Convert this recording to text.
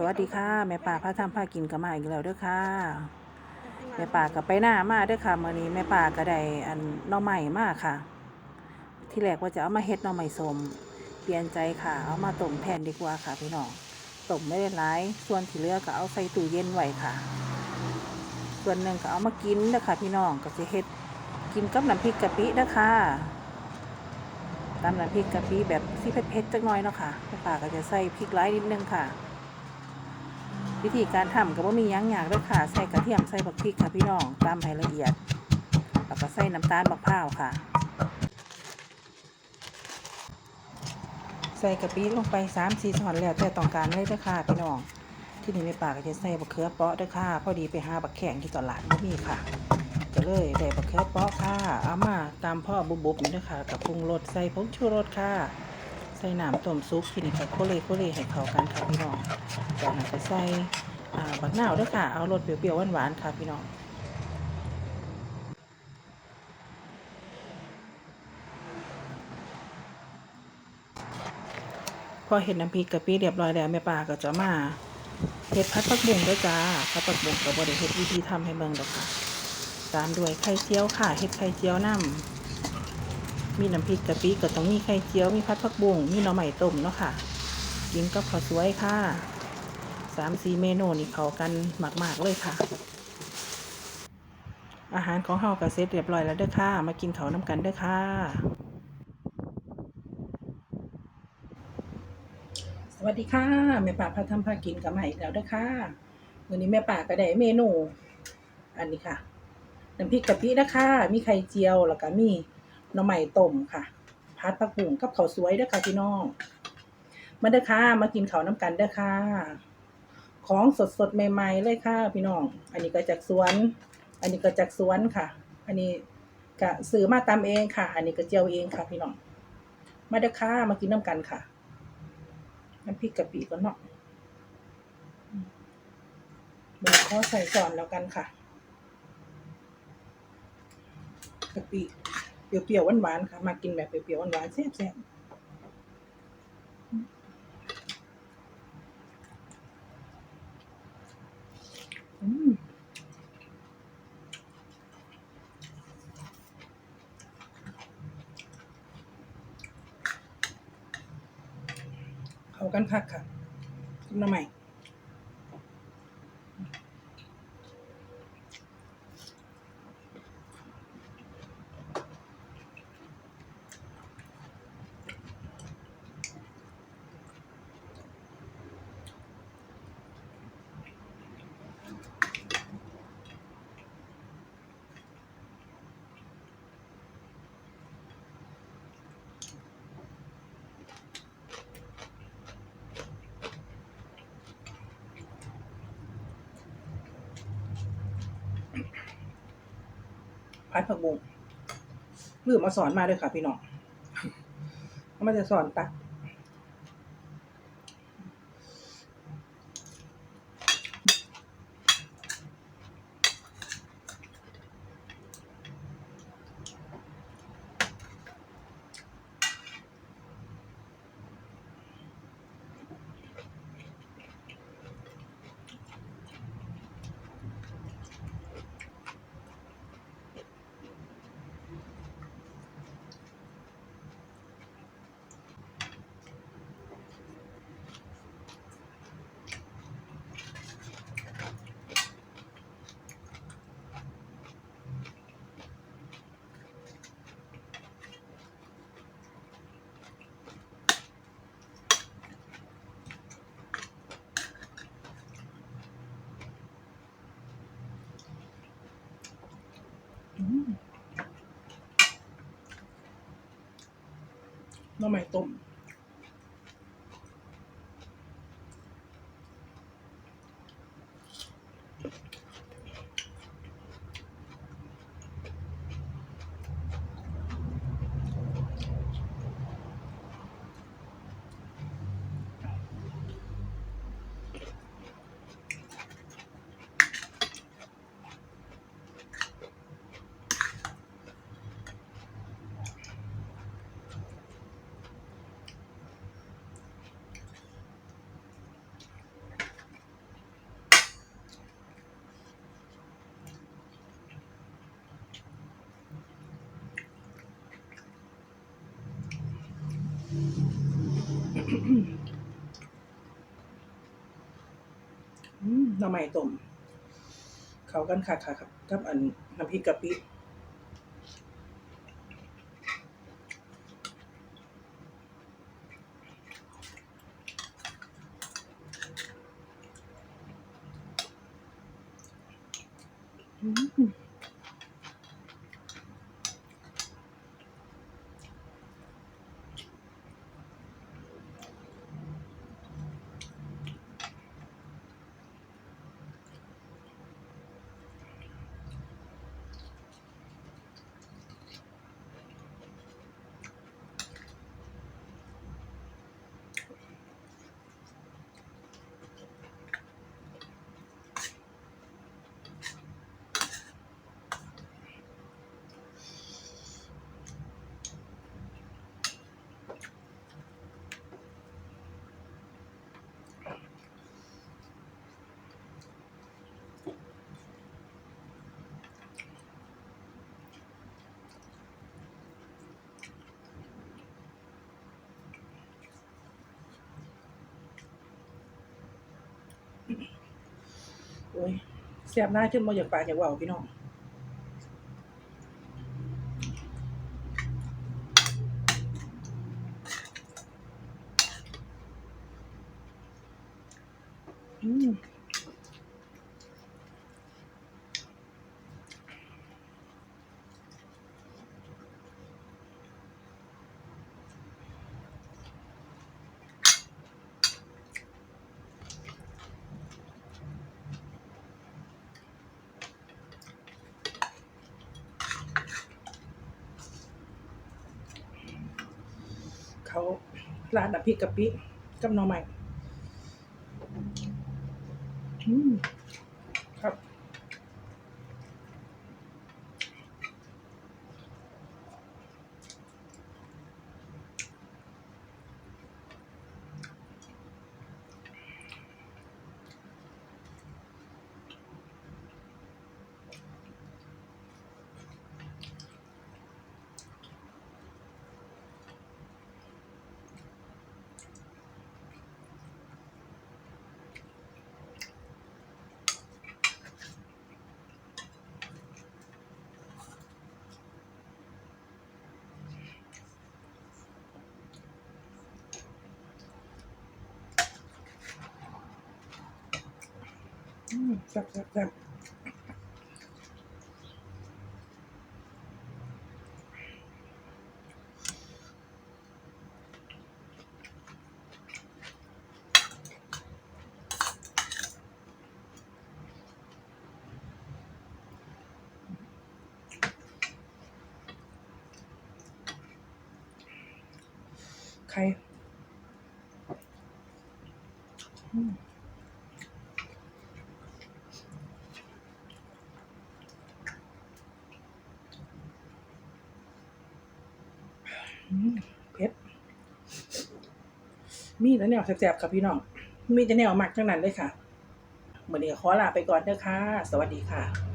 สวัสดีค่ะ แม่ป่าพระทำพากินกับมาอีกแล้วเด้อค่ะ แม่ป่ากับไปหน้ามาเด้อค่ะมื้อนี้แม่ป่าก็ได้อันหน่อใหม่มาค่ะ ที่แรกว่าจะเอามาเฮ็ดหน่อใหม่สมเปลี่ยนใจค่ะ เอามาต้มแทนดีกว่าค่ะพี่น้องต้มไม่ได้หลายส่วนที่เหลือก็เอาใส่ตู้เย็นไว้ค่ะ ส่วนหนึ่งก็เอามากินเด้อค่ะ พี่น้องก็สิเฮ็ดกินกับน้ำพริกกะปิเด้อค่ะตำน้ำพริกกะปิแบบที่เผ็ดๆจักหน่อยเนาะค่ะแม่ป่าก็จะใส่พริกหลายนิดนึงค่ะ วิธีการทำก็บ่มียังยากเด้อค่ะ ใส่กระเทียมใส่บักพริกค่ะพี่น้องตำให้ละเอียด แล้วก็ใส่น้ำตาลบักพร้าวค่ะ ใส่กะปิลงไป3 4ช้อนแล้วแต่ต้องการเลยเด้อค่ะพี่น้อง ที่นี่ในป่าก็จะใส่บักเขือเปาะเด้อค่ะ พอดีไปหาบักแข็งที่ตลาดบ่มีค่ะ ก็เลยได้บักเขือเปาะค่ะ เอามาตามพ่อบุบๆนี่เด้อค่ะกับปรุงรสใส่ผงชูรสค่ะ ใส่น้ำต้มซุปทีนี่ก็โคเลโคเลให้เข้ากันค่ะพี่น้องจากนั้นก็ใส่บักนาวด้วยค่ะ เอารสเปรี้ยวๆหวานๆค่ะพี่น้องพอเห็นน้ำพริกกะปิเรียบร้อยแล้วแม่ปลาก็จะมาเฮ็ดพัดผักบุ้งด้วยจ้าพัดผักบุ้งกับบริเฮ็ดวิธีทำให้เบิ่งดอกค่ะ ตามด้วยไข่เจียวค่ะเฮ็ดไข่เจียวน้ำ มีน้ำพริกกะปิก็ต้องมีไข่เจียว มีพัดผักบุ้งมีหน่อไม้ต้มเนาะค่ะ กินกับข้าวสวยค่ะสามสี่เมนูนี่เข้ากันมาก ๆ เลยค่ะ อาหารของเฮาก็เสร็จเรียบร้อยแล้วเด้อค่ะ มากินข้าน้ำกันเด้อค่ะ สวัสดีค่ะแม่ป่าพาทำพากินกับมาอีกแล้วเด้อค่ะวันนี้แม่ป่าก็ได้เมนู อันนี้ค่ะน้ำพริกกะปินะคะมีไข่เจียวแล้วก็มี หน่อไม้ต้มค่ะพัดผักบุ้งกับข้าวสวยเด้อค่ะพี่น้อง มาเด้อค่ะ มากินข้าวน้ำกันเด้อค่ะ ของสดสดใหม่ ๆ เลยค่ะ พี่น้อง อันนี้ก็จากสวน อันนี้ก็จากสวนค่ะ อันนี้ก็ซื้อมาตามเองค่ะ อันนี้ก็เจียวเองค่ะ พี่น้อง มาเด้อค่ะ มากินน้ำกันค่ะ น้ำพริกกะปิก่อนเนาะเดี๋ยวขอใส่ก่อนแล้วกันค่ะกะปิ เปรี้ยวๆหวานๆค่ะมากินแบบเปรี้ยวๆหวานๆแซ่บๆเข้ากันคักค่ะนมาใหม่ พัดผักบุ้งลืมมาสอนมาด้วยค่ะพี่น้องเขามาจะสอนตัก อืมหน้ำใหม่ต้ม หน่อไม้ต้ม เขากันค่ะค่ะครับกับอันน้ำพริกกะปิอืม โอ้ยแสบหน้าจนบ่อยากปากอยากเว่าพี่น้อง อืม เขาร้าดน้ำพริกกะปิกับหน่อไม้อืม แซ่บแซ่บแซ่บใครอืมอืม เผ็ดมีแต่แนวแซ่บๆครับพี่น้อง มีแต่แนวมักทั้งนั้นเลยค่ะเหมือนเดี๋ยวขอลาไปก่อนเด้อค่ะ สวัสดีค่ะ